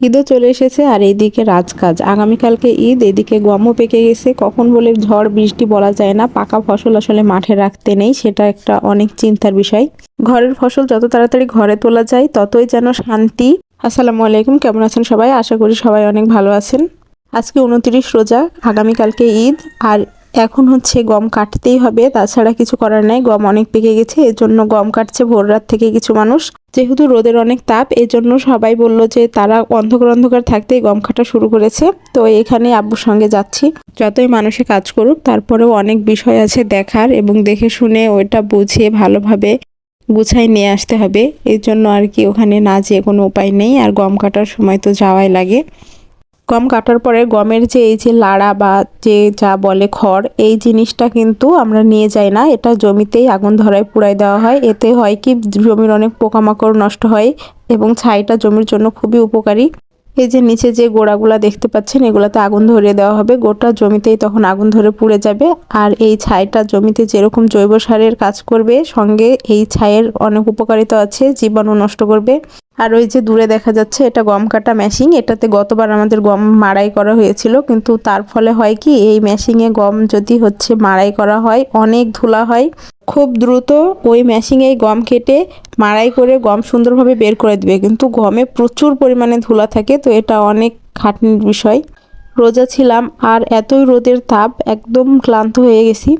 ঈদও চলে এসেছে আর এইদিকে রাজকাজ। আগামীকালকে ঈদ, এদিকে গমও পেকে গেছে। কখন বলে ঝড়, বৃষ্টি বলা যায় না। পাকা ফসল আসলে মাঠে রাখতে নেই, সেটা একটা অনেক চিন্তার বিষয়। ঘরের ফসল যত তাড়াতাড়ি ঘরে তোলা যায়, ততই যেন শান্তি। আসসালামু আলাইকুম, কেমন আছেন সবাই? আশা করি সবাই অনেক ভালো আছেন। আজকে উনত্রিশ রোজা, আগামীকালকে ঈদ। আর এখন হচ্ছে গম কাটতেই হবে, তাছাড়া কিছু করার নাই, গম অনেক পেকে গেছে, এর জন্য গম কাটছে ভোর রাত থেকে কিছু মানুষ। যেহেতু রোদের অনেক তাপ এজন্য সবাই বলল যে তারা অন্ধকার অন্ধকার থাকতেই গম কাটা শুরু করেছে। তো এখানে আব্বুর সঙ্গে যাচ্ছি। যতই মানুষে কাজ করুক, তারপরেও অনেক বিষয় আছে দেখার এবং দেখে শুনে ওইটা বুঝে ভালোভাবে গুছাই নিয়ে আসতে হবে। এর জন্য আর কি ওখানে না যেয়ে কোনো উপায় নেই, আর গম কাটার সময় তো যাওয়াই লাগে। গম কাটার পরে গমের যে এই যে লাড়া বা যে যা বলে খড়, এই জিনিসটা কিন্তু আমরা নিয়ে যাই না। এটা জমিতেই আগুন ধরায় পুড়াই দেওয়া হয়। এতে হয় কি, জমির অনেক পোকামাকড় নষ্ট হয় এবং ছাইটা জমির জন্য খুবই উপকারী। এই যে নিচে যে গোড়াগুলো দেখতে পাচ্ছেন, এগুলাতে আগুন ধরিয়ে দেওয়া হবে। গোটা জমিতেই তখন আগুন ধরে পুড়ে যাবে। আর এই ছাইটা জমিতে যেরকম জৈব সারের কাজ করবে, সঙ্গে এই ছাইয়ের অনেক উপকারিতা আছে, জীবাণু নষ্ট করবে। আর ওই যে দূরে দেখা যাচ্ছে, এটা গম কাটা মেশিন এটাতে গতবার আমাদের গম মাড়াই করা হয়েছিল, কিন্তু তার ফলে হয় কি, এই মেশিনে গম যদি হচ্ছে মাড়াই করা হয়, অনেক ধুলা হয়। খুব দ্রুত ওই মেশিনে গম কেটে মাড়াই করে গম সুন্দরভাবে বের করে দেবে। কিন্তু গমে প্রচুর পরিমাণে ধুলা থাকে, তো এটা অনেক খাটনির বিষয়। রোজা ছিলাম আর এতই রোদের তাপ, একদম ক্লান্ত হয়ে গেছি।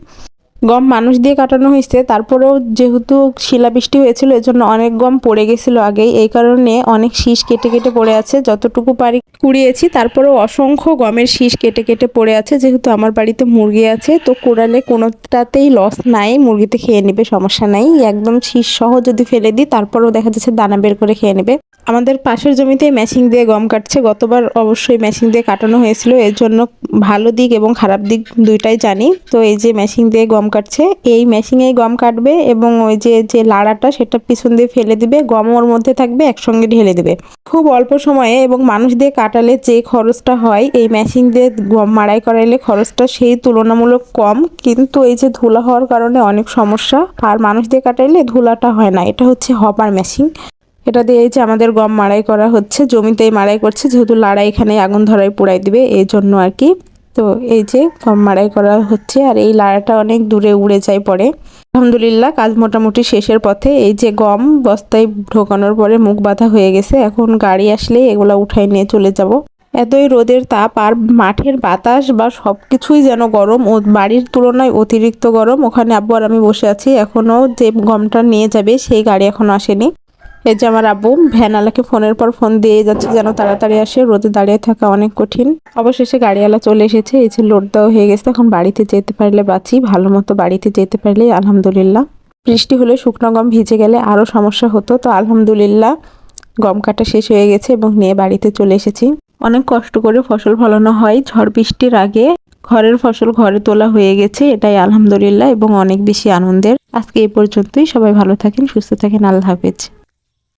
গম মানুষ দিয়ে কাটানো হয়েছে। তারপরেও যেহেতু শিলাবৃষ্টি হয়েছিল, এজন্য অনেক গম পড়ে গেছিল আগেই। এই কারণে অনেক শীষ কেটে কেটে পড়ে আছে। যতটুকু পারি কুড়িয়েছি, তারপরেও অসংখ্য গমের শীষ কেটে কেটে পড়ে আছে। যেহেতু আমার বাড়িতে মুরগি আছে, তো কোড়ালে কোনোটাতেই লস নাই। মুরগিতে খেয়ে নেবে, সমস্যা নাই। একদম শীষ সহ যদি ফেলে দিই, তারপরেও দেখা যাচ্ছে দানা বের করে খেয়ে নেবে। আমাদের পাশের জমিতে মেশিন দিয়ে গম কাটছে। গতবার অবশ্যই মেশিন দিয়ে কাটানো হয়েছিল। এর জন্য ভালো দিক এবং খারাপ দিক দুইটাই জানি। তো এই যে মেশিন দিয়ে গম কাটছে, এই মেশিনেই গম কাটবে এবং ওই যে যে লাড়াটা সেটা পিছন দিয়ে ফেলে দিবে। গম ওর মধ্যে থাকবে, একসঙ্গে ঢেলে দেবে। খুব অল্প সময়ে এবং মানুষ দিয়ে কাটালে যে খরচটা হয়, এই মেশিন দিয়ে গম মাড়াই করাইলে খরচটা সেই তুলনামূলক কম। কিন্তু এই যে ধুলা হওয়ার কারণে অনেক সমস্যা। আর মানুষ দিয়ে কাটাইলে ধুলাটা হয় না। এটা হচ্ছে হপার মেশিন এটা দিয়ে এই যে আমাদের গম মাড়াই করা হচ্ছে, জমিতেই মাড়াই করছে, যেহেতু লাড়া এখানে আগুন ধরায় পুড়াই দিবে, এই জন্য আর কি। তো এই যে গম মাড়াই করা হচ্ছে, আর এই লাড়াটা অনেক দূরে উড়ে যায় পরে। আলহামদুলিল্লাহ, কাজ মোটামুটি শেষের পথে। এই যে গম বস্তায় ঢোকানোর পরে মুখ বাঁধা হয়ে গেছে, এখন গাড়ি আসলেই এগুলা উঠাই নিয়ে চলে যাব। এতই রোদের তাপ, আর মাঠের বাতাস বা সব কিছুই যেন গরম, ও বাড়ির তুলনায় অতিরিক্ত গরম। ওখানে আব্বু আমি বসে আছি, এখনও যে গমটা নিয়ে যাবে, সেই গাড়ি এখনও আসেনি। এই যে আমার আব্বু ভ্যানওয়ালাকে ফোনের পর ফোন দিয়ে যাচ্ছে যেন তাড়াতাড়ি আসে, রোদে দাঁড়িয়ে থাকা অনেক কঠিন। অবশেষে গাড়িওয়ালা চলে এসেছে, এই যে লোড দেওয়া হয়ে গেছে, এখন বাড়িতে যেতে পারলে বাঁচি, ভালো মতো বাড়িতে যেতে পারলে আলহামদুলিল্লাহ। বৃষ্টি হলে শুকনো গম ভিজে গেলে আরও সমস্যা হতো, তো আলহামদুলিল্লাহ গম কাটা শেষ হয়ে গেছে এবং নিয়ে বাড়িতে চলে এসেছি। অনেক কষ্ট করে ফসল ফলানো হয়, ঝড় বৃষ্টির আগে ঘরের ফসল ঘরে তোলা হয়ে গেছে, এটাই আলহামদুলিল্লাহ এবং অনেক বেশি আনন্দের। আজকে এই পর্যন্তই, সবাই ভালো থাকেন, সুস্থ থাকেন, আল্লাহ হাফেজ।